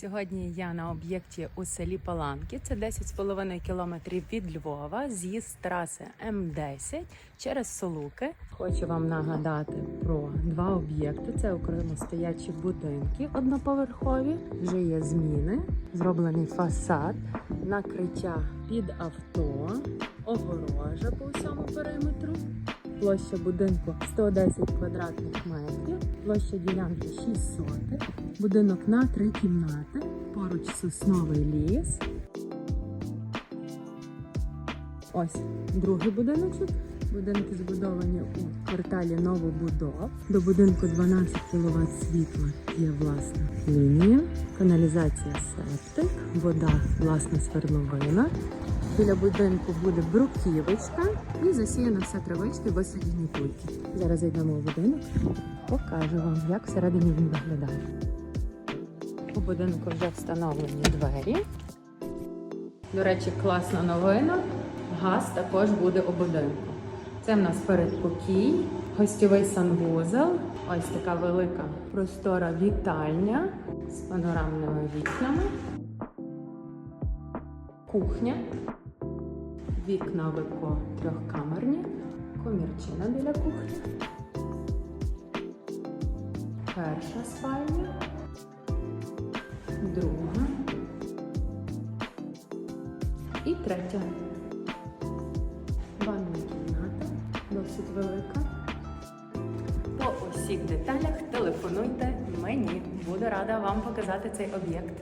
Сьогодні я на об'єкті у селі Паланки. Це 10,5 кілометрів від Львова, з'їзд траси М10 через Солуки. Хочу вам нагадати про два об'єкти. Це окремо стоячі будинки одноповерхові. Вже є зміни, зроблений фасад, накриття під авто, огорожа по всьому периметру. Площа будинку 110 квадратних метрів, площа ділянки 6 сотих, будинок на 3 кімнати, поруч сосновий ліс. Ось другий будиночок. Будинки збудовані у кварталі новобудов. До будинку 12 кВт світла є власна лінія, каналізація септик, вода власна свердловина. Біля будинку буде бруківочка і засіяно все травички висаджені кульки. Зараз зайдемо в будинок, покажу вам, як всередині він виглядає. У будинку вже встановлені двері. До речі, класна новина. Газ також буде у будинку. Це в нас передпокій, гостьовий санвузол. Ось така велика простора вітальня з панорамними вікнами. Кухня. Вікна вико трьохкамерні, комірчина біля кухні. Перша спальня, друга і третя. Досить велика. По усіх деталях телефонуйте мені. Буду рада вам показати цей об'єкт.